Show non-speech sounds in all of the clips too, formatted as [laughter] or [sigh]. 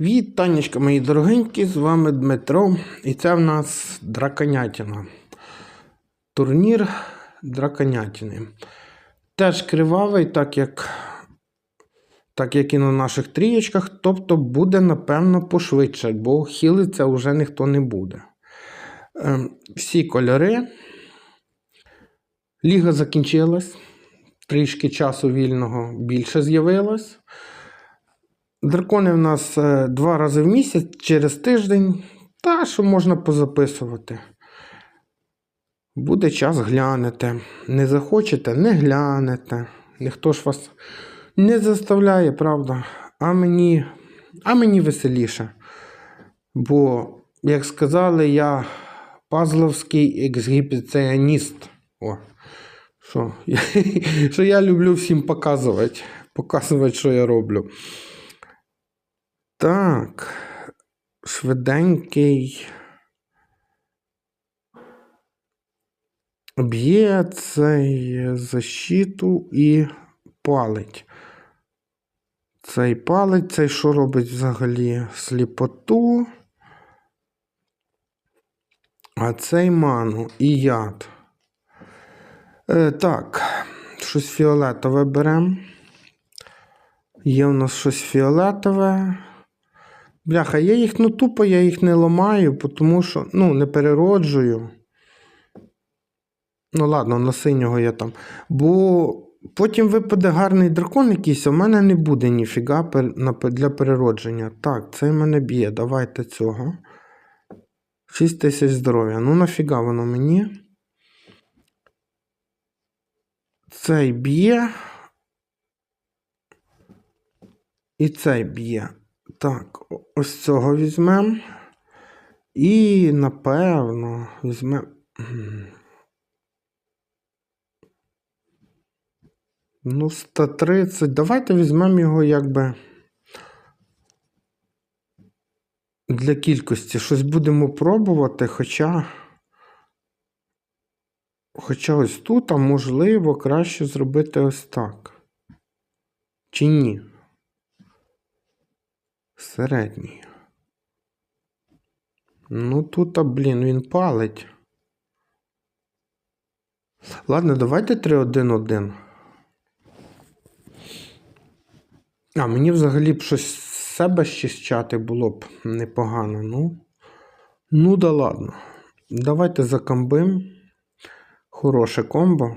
Вітанечка, мої дорогенькі, з вами Дмитро, і це в нас Драконятіна. Турнір Драконятіни. Теж кривавий, так як, так як і на наших трієчках, тобто буде, напевно, пошвидше, бо хілиться вже ніхто не буде. Ем, всі кольори. Ліга закінчилась. Трішки часу вільного більше з'явилось. Дракони в нас е, два рази в місяць через тиждень. Та що можна позаписувати. Буде час глянете. Не захочете, не глянете. Ніхто ж вас не заставляє, правда. А мені, а мені веселіше. Бо, як сказали, я пазловський ексгібіціоніст. О, що, [laughs] що я люблю всім показувати. Показувати, що я роблю. Так. Швиденький. Б'є цей защиту і палить. Цей палить, цей що робить взагалі сліпоту. А цей ману і яд. Е, так, щось фіолетове беремо. Є у нас щось фіолетове. Бляха, я їх, ну тупо я їх не ламаю, тому що, ну, не перероджую. Ну, ладно, на синього я там. Бо потім випаде гарний дракон якийсь, а в мене не буде ніфіга для переродження. Так, цей мене б'є. Давайте цього. 6 тисяч здоров'я. Ну, нафіга воно мені. Цей б'є. І цей б'є. Так, ось цього візьмемо. І, напевно, візьмемо. Ну, 130. Давайте візьмемо його якби. Для кількості. Щось будемо пробувати, хоча. Хоча ось тут, а можливо, краще зробити ось так. Чи ні? Середній. Ну тут, а, блін, він палить. Ладно, давайте 3-1-1. А, мені взагалі б щось з себе щищати було б непогано. Ну, ну да ладно. Давайте закомбим. Хороше комбо.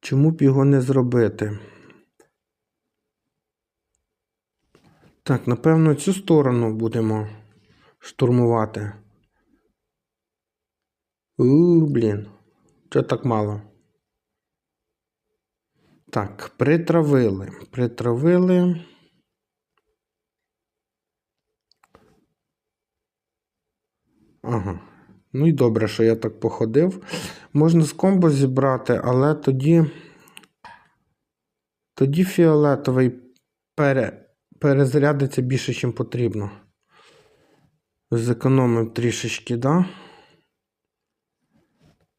Чому б його не зробити? Так, напевно, цю сторону будемо штурмувати. У, блін. Чого так мало? Так, притравили. Притравили. Ага. Ну і добре, що я так походив. Можна з комбо зібрати, але тоді. Тоді фіолетовий пере, перезарядиться більше, ніж потрібно. Зекономив трішечки, да?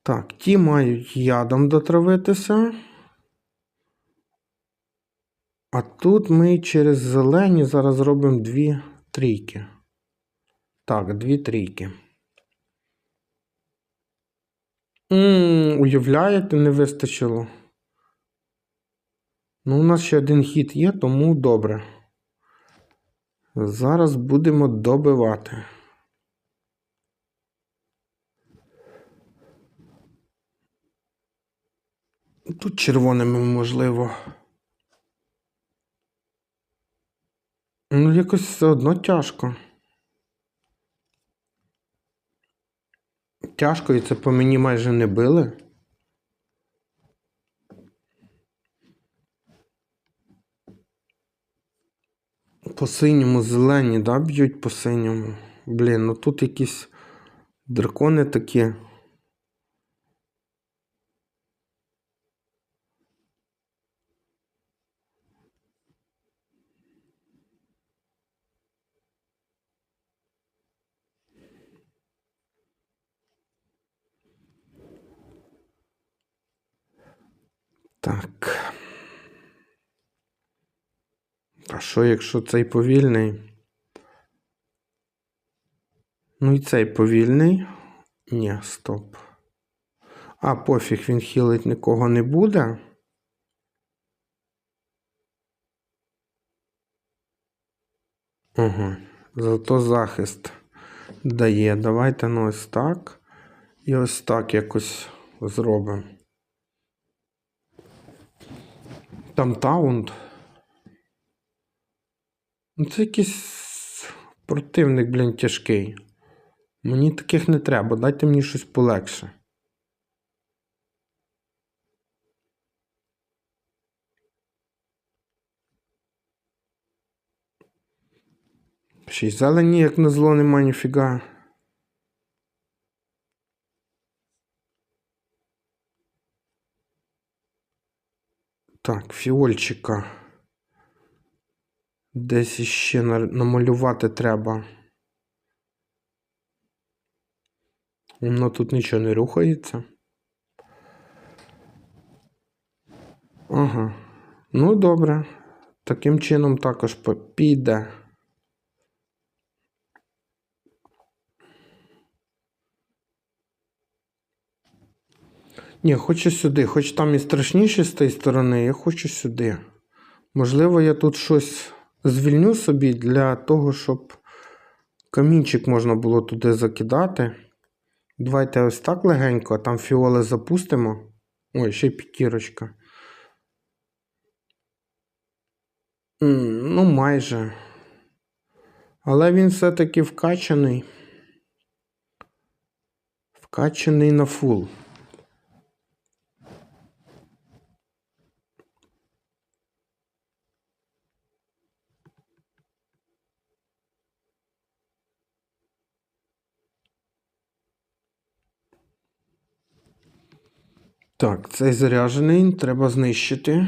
Так, ті мають ядом дотравитися. А тут ми через зелені зараз зробимо дві трійки. Так, дві трійки. м уявляєте, не вистачило. Ну, у нас ще один хід є, тому добре. Зараз будемо добивати. Тут червоними можливо. Ну, якось все одно тяжко. Тяжко, і це по мені майже не били. По синьому зелені, да, б'ють по синьому. Блін, ну тут якісь дракони такі. Так. А що, якщо цей повільний? Ну і цей повільний. Ні, стоп. А, пофіг, він хілить нікого не буде. Ага, зато захист дає. Давайте ну ось так. І ось так якось зробимо. Там таунт. Ну, це якийсь противник, блін, тяжкий. Мені таких не треба. Дайте мені щось полегше. Ще й зелені, як на зло, нема ніфіга. Так, фіольчика. Десь іще намалювати треба. Воно тут нічого не рухається. Ага. Ну, добре. Таким чином також піде. Ні, хочу сюди, хоч там і страшніше з тієї сторони, я хочу сюди. Можливо, я тут щось звільню собі для того, щоб камінчик можна було туди закидати. Давайте ось так легенько, а там фіоли запустимо. Ой, ще й п'ятірочка. Ну, майже. Але він все-таки вкачаний. Вкачаний на фул. Так, цей заряджений, треба знищити.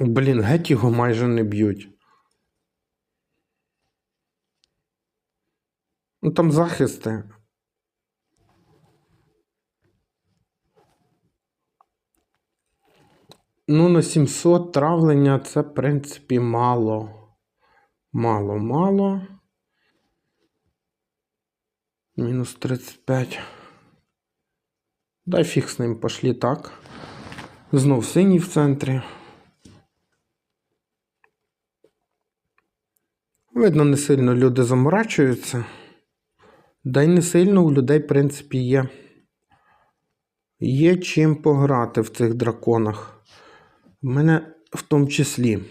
Блін, геть його майже не б'ють. Ну там захисти. Ну, на 700 травлення це, в принципі, мало. Мало, мало. Мінус 35. Дай фіг з ним пошлі так. Знов синій в центрі. Видно, не сильно люди заморачуються. Да й не сильно у людей, в принципі, є. Є чим пограти в цих драконах. В мене в тому числі.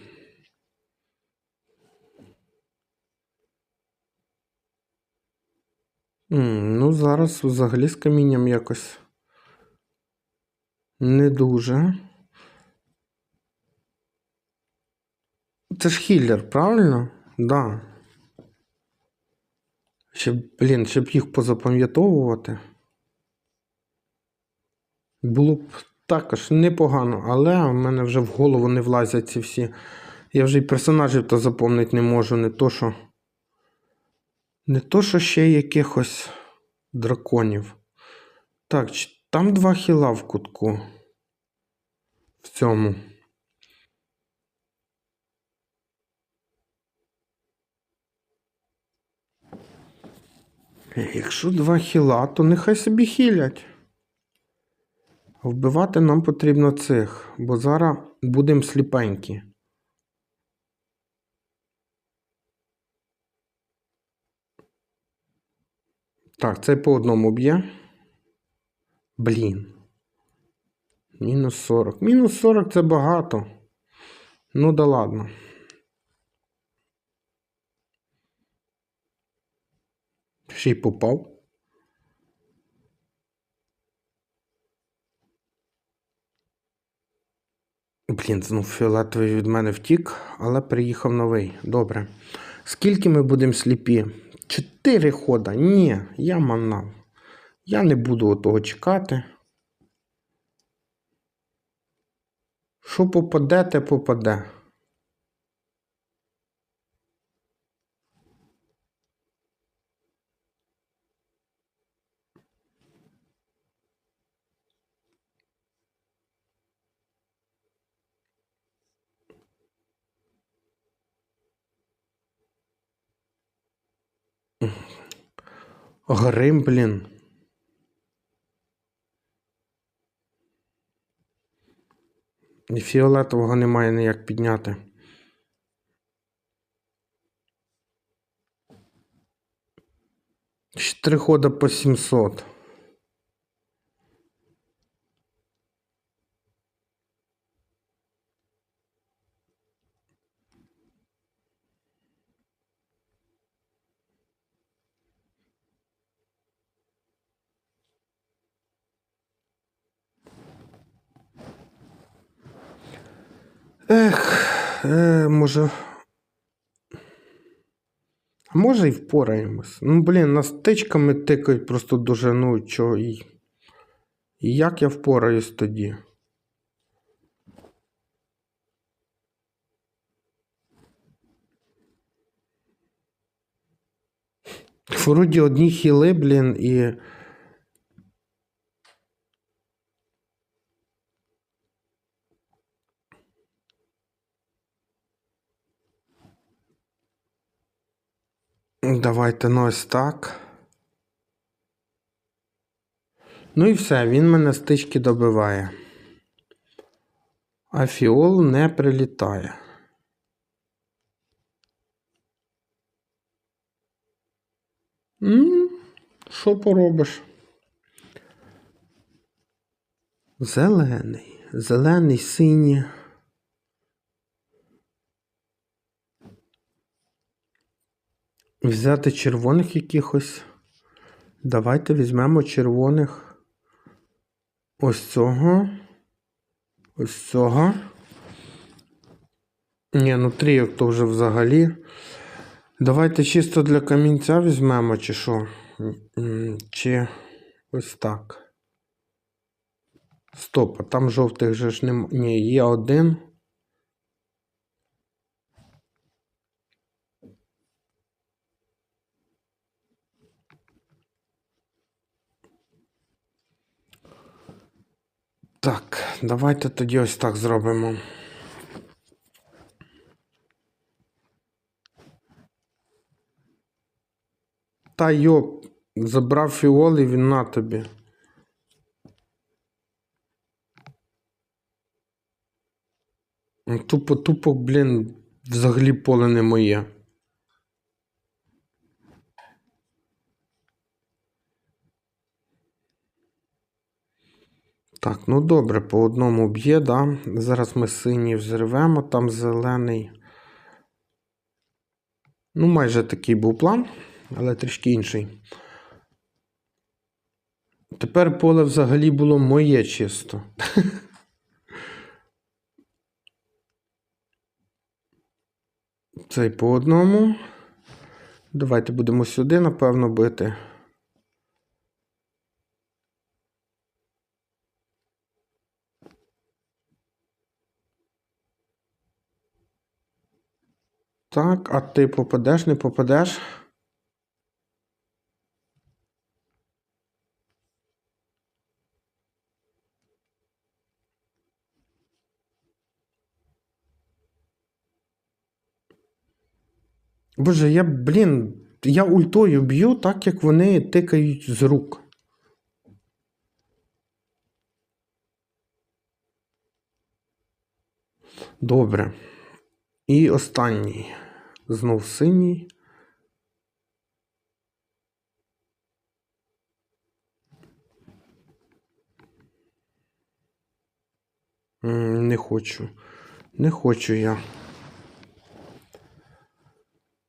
Ну, зараз взагалі з камінням якось не дуже. Це ж хіллер, правильно? Да. Щоб, блін, щоб їх позапам'ятовувати. Було б також непогано, але в мене вже в голову не влазять ці всі. Я вже й персонажів то запомнити не можу, не то що. Не то, що ще якихось драконів. Так, там два хіла в кутку. В цьому. Якщо два хіла, то нехай собі хілять. Вбивати нам потрібно цих, бо зараз будемо сліпенькі. Так, цей по одному б'є. Блін. Мінус 40. Мінус 40 це багато. Ну да ладно. Ще й попав. Блін, знов фіолетовий від мене втік, але приїхав новий. Добре. Скільки ми будемо сліпі? Чотири хода. Ні, я манав. Я не буду того чекати. Що попаде, те попаде. Грим, блін. І фіолетового немає ніяк підняти. Три хода по 700. Ех, е, може. Може і впораємось. Ну, блін, нас тичками тикають просто дуже, ну, чого. І як я впораюсь тоді? Вроді одні хіли, блін, і. Давайте ну ось так. Ну і все, він мене стички добиває. А фіол не прилітає. М, Що поробиш? Зелений, зелений, синій. Взяти червоних якихось. Давайте візьмемо червоних. Ось цього. Ось цього. Ні, ну трійок то вже взагалі. Давайте чисто для камінця візьмемо, чи що? Чи ось так. Стоп, а там жовтих же ж нема. Ні, є один. Так, давайте тоді ось так зробимо. Та йоп, забрав фіол і він на тобі. Ну, Тупо, тупо, блін, взагалі поле не моє. Так, ну добре, по одному б'є, да. Зараз ми синій взривемо, там зелений. Ну, майже такий був план, але трішки інший. Тепер поле взагалі було моє чисто. [laughs] Цей по одному. Давайте будемо сюди, напевно, бити. Так, а ти попадеш, не попадеш? Боже, я, блін, я ультою б'ю так, як вони тикають з рук. Добре. І останній. Знов синій. Не хочу. Не хочу я.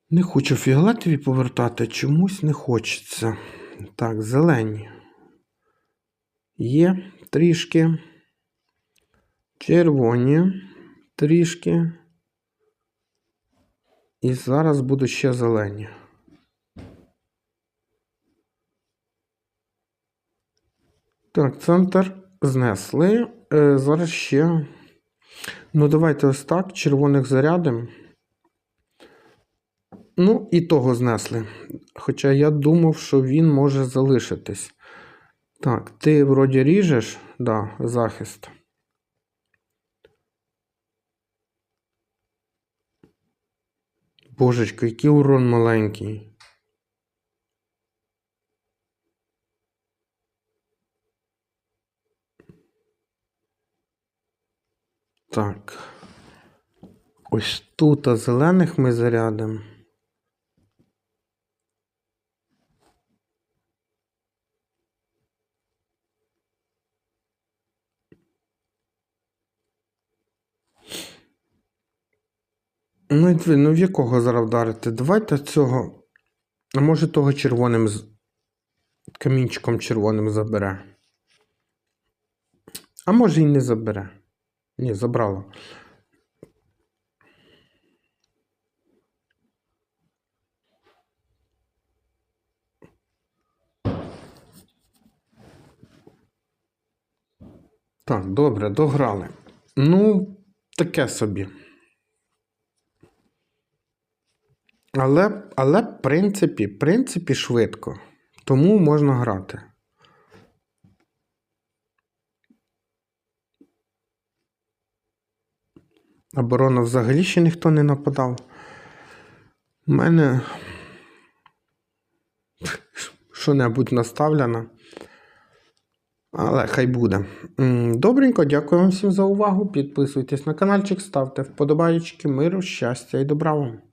Не хочу фіолетові повертати, чомусь не хочеться. Так, зелені. Є трішки. Червоні трішки. І зараз будуть ще зелені. Так, центр знесли. Е, зараз ще. Ну, давайте ось так. Червоних зарядимо. Ну, і того знесли. Хоча я думав, що він може залишитись. Так, ти вроді ріжеш, да, захист. Божечко, який урон маленький. Так. Ось тут а зелених ми зарядимо. Ну, і дві- ну в якого зараз вдарити? Давайте цього. А може того червоним камінчиком червоним забере. А може і не забере. Ні, забрало. Так, добре, дограли. Ну, таке собі. Але, але в принципі, в принципі, швидко. Тому можна грати. Оборона взагалі ще ніхто не нападав. У мене [laughs] що-небудь наставлено. Але хай буде. Добренько, дякую вам всім за увагу. Підписуйтесь на каналчик, ставте вподобайки, миру, щастя і добра вам.